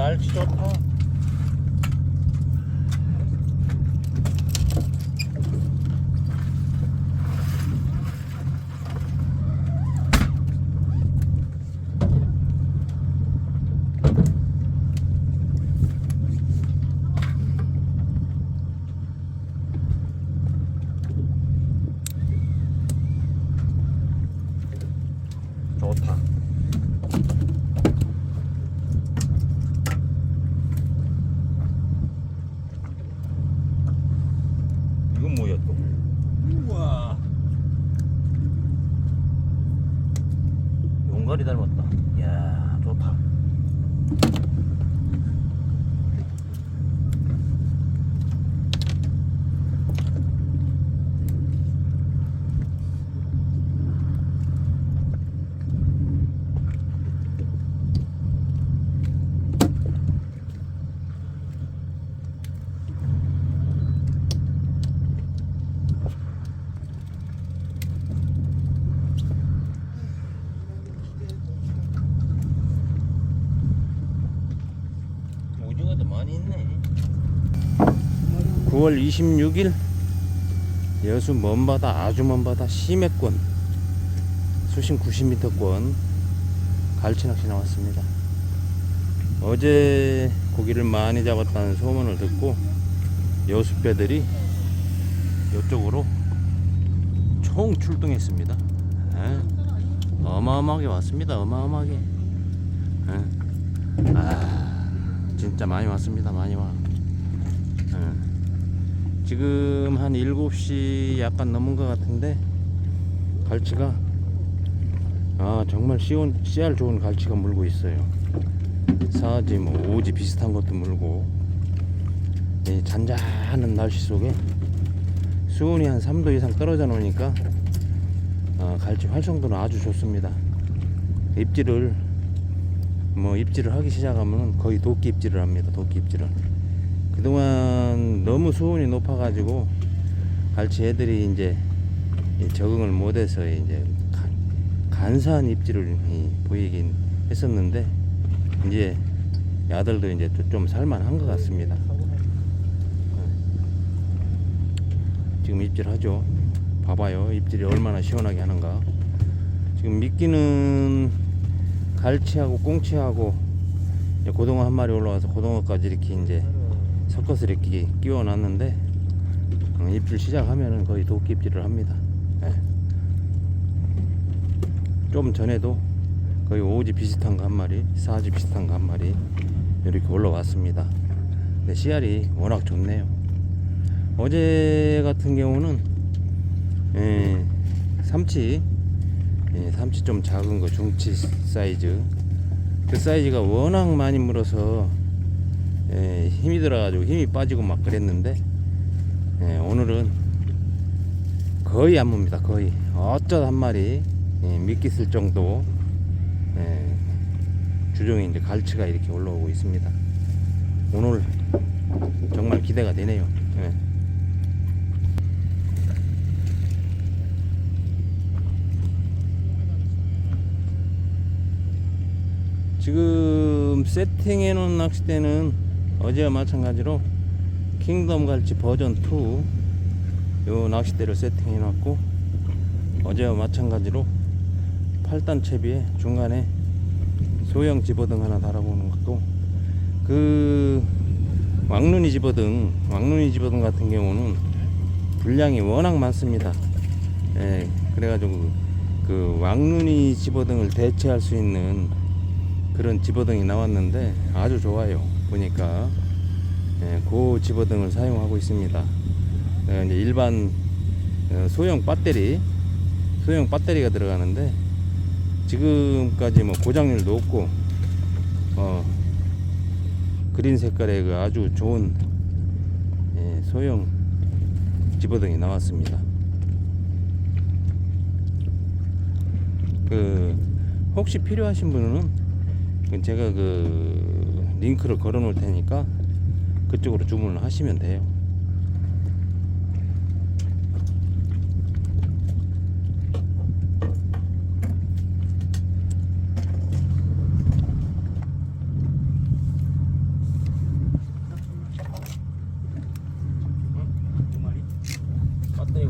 날씨 좋다. 좋다. 이건 뭐야 또? 우와. 용가리 닮았다. 이야, 좋다. 오징어도 많이 있네. 9월 26일 여수 먼바다 아주 먼바다 심해권 수심 90m권 갈치 낚시 나왔습니다. 어제 고기를 많이 잡았다는 소문을 듣고 여수배들이 이쪽으로 총 출동했습니다. 예. 어마어마하게 왔습니다. 어마어마하게. 예. 아, 진짜 많이 왔습니다. 많이 와. 예. 지금 한 7시 약간 넘은 것 같은데 갈치가 아 정말 씨온, 씨알 좋은 갈치가 물고 있어요. 사지 뭐 오지 비슷한 것도 물고 이 잔잔한 날씨 속에 수온이 한 3도 이상 떨어져 놓으니까 아, 갈치 활성도는 아주 좋습니다. 입질을 뭐 입질을 하기 시작하면 거의 도끼 입질을 합니다. 도끼 입질을. 그동안 너무 수온이 높아가지고 갈치 애들이 이제 이 적응을 못해서 이제 간- 간사한 입질을 이 보이긴 했었는데 이제 야들도 이제 좀- 좀 살만한 것 같습니다. 지금 입질하죠. 봐봐요. 입질이 얼마나 시원하게 하는가. 지금 미끼는 갈치하고 꽁치하고 고등어 한 마리 올라와서 고등어까지 이렇게 이제 섞어서 이렇게 끼워 놨는데 어, 입질 시작하면은 거의 도끼 입질을 합니다. 예. 좀 전에도 거의 오지 비슷한 거 한 마리, 사지 비슷한 거 한 마리 이렇게 올라왔습니다. 근데 씨알이 워낙 좋네요. 어제 같은 경우는 예, 삼치 예, 삼치 좀 작은 거 중치 사이즈 그 사이즈가 워낙 많이 물어서 예, 힘이 들어가지고 힘이 빠지고 막 그랬는데 예, 오늘은 거의 안 뭅니다 거의. 어쩌다 한 마리 예, 미끼 쓸 정도 예, 주종이 이제 갈치가 이렇게 올라오고 있습니다. 오늘 정말 기대가 되네요. 예. 지금 세팅해 놓은 낚싯대는 어제와 마찬가지로 킹덤 갈치 버전 2요 낚싯대를 세팅해 놨고 어제와 마찬가지로 8단 채비에 중간에 소형 집어등 하나 달아보는 것도 그 왕눈이 집어등 왕눈이 집어등 같은 경우는 분량이 워낙 많습니다 예, 그래가지고 그 왕눈이 집어등을 대체할 수 있는 그런 집어등이 나왔는데 아주 좋아요. 보니까 예, 그 집어등을 사용하고 있습니다. 예, 일반 어, 소형 배터리 소형 배터리가 들어가는데 지금까지 뭐 고장률도 없고 어, 그린 색깔의 그 아주 좋은 예, 소형 집어등이 나왔습니다. 그 혹시 필요하신 분은 그 제가 그 링크를 걸어 놓을 테니까 그쪽으로 주문을 하시면 돼요.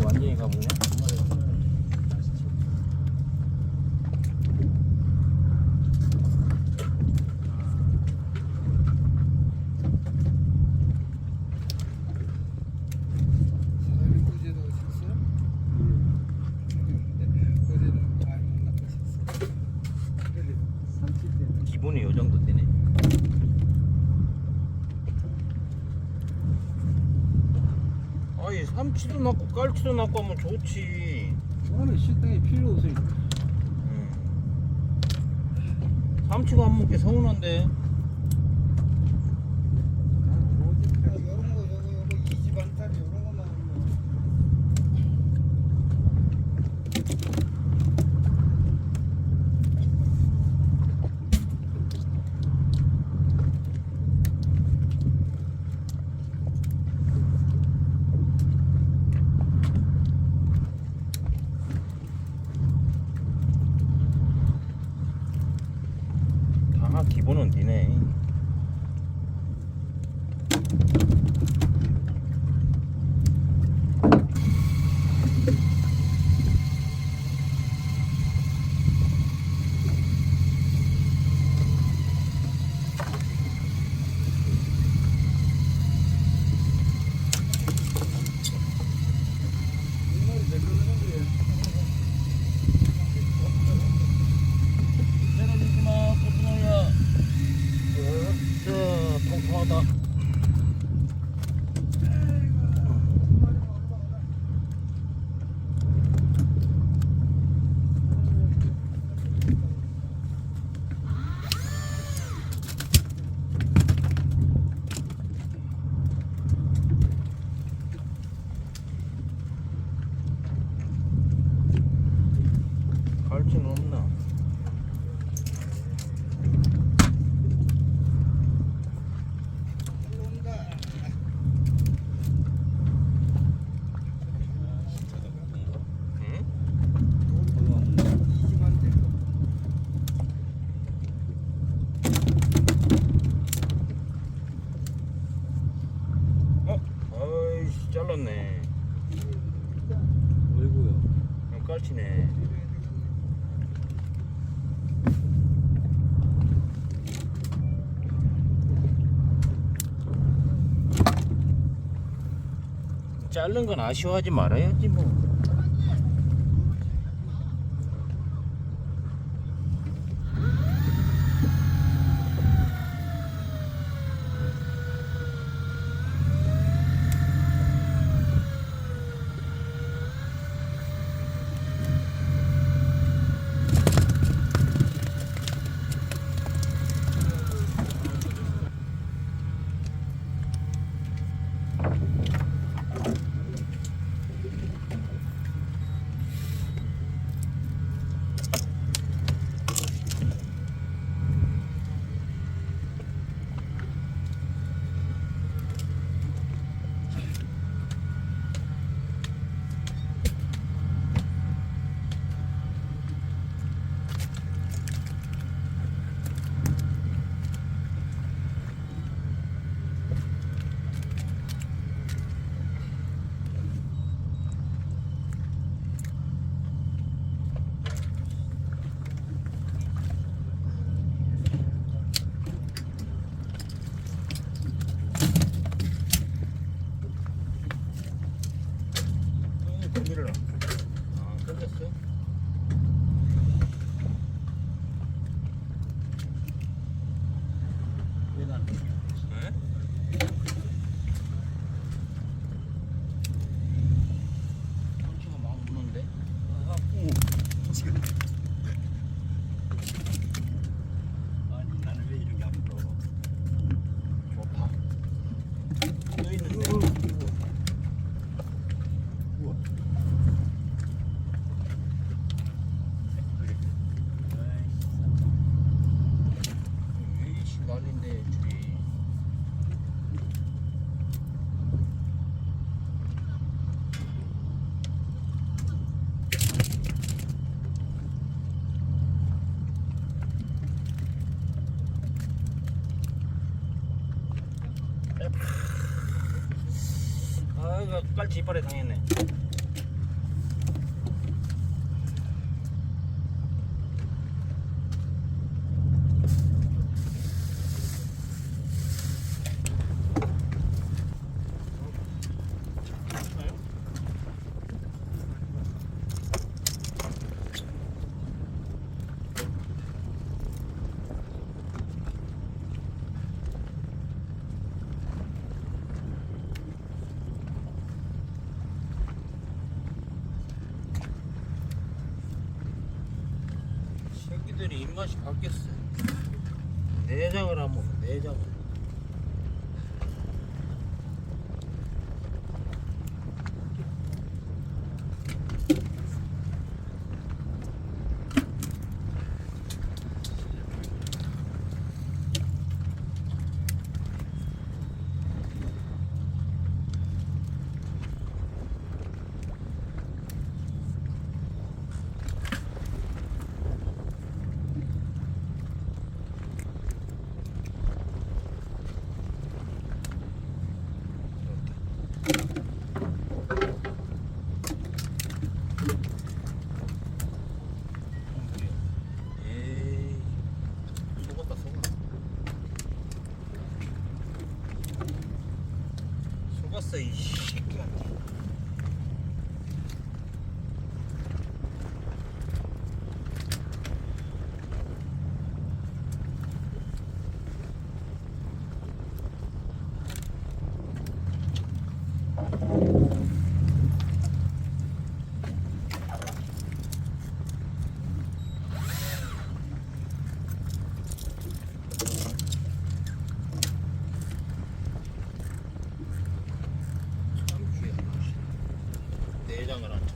완전히 가보냐? 삼치도 낳고 깔치도 낳고 하면 좋지. 오늘 식당에 필요 없어요. 음. 삼치가 안 먹게 서운한데. 그냥 깔치네 자른 건 아쉬워하지 말아야지 뭐 응, 고기를 아 끝냈어? 왜난 네? 상추가 막 무는데? 아니 나는 왜 이렇게 안 불어? 좋다 또 있는데? 우와. 이씨 난리인데 줄이 아 이거 깔치 이빨에 당했네 완전히 입맛이 바뀌었어요. 내장을 안 먹어, 내장을. 에이, 속았다, 속았다. 속았어, 이 새끼야. 참 귀해. 내장을 안 쳐.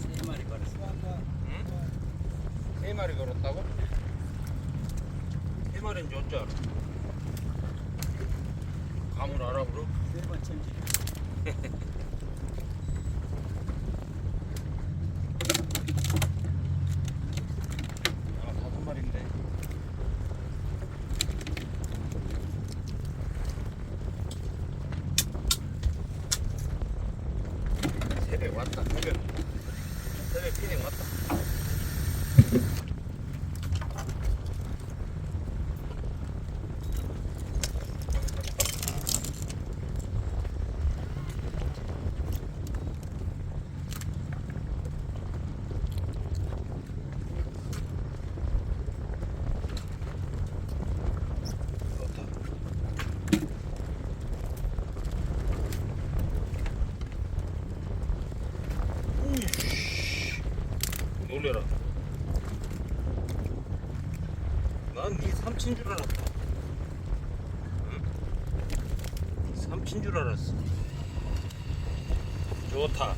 세 마리 걸었어. 응? 세 마리 걸었다고? 알아? 감을 알아보러? 세번 천지. 아, 다섯 마리인데. 새벽 왔다, 새벽. 새벽 피딩 왔다. 우이씨. 놀래라. 난네 삼친 줄 알았다. 응? 삼친 줄 알았어. 좋다.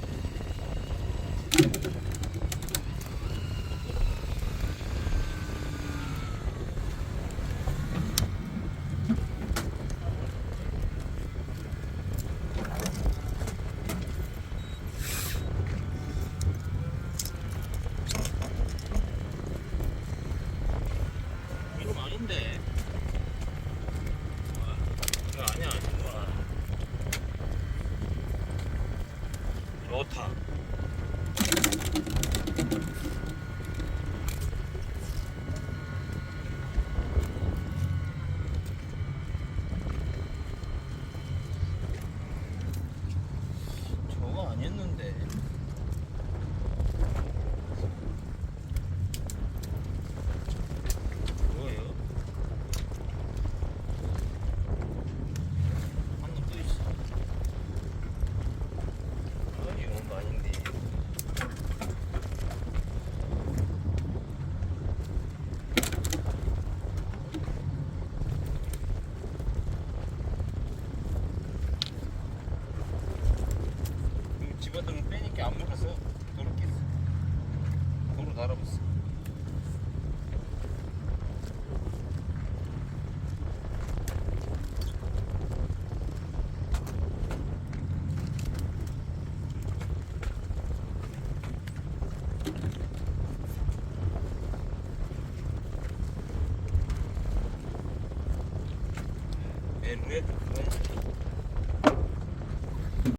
이거 아닌데. 와, 이거 아니야. 와. 좋다. 아니었는데. 뭐예요? 한번 또 있어. 아, 이건 거 아닌데. 집어넣으면 빼니까 안 물어서 도로 깼어. 도로 달아봤어.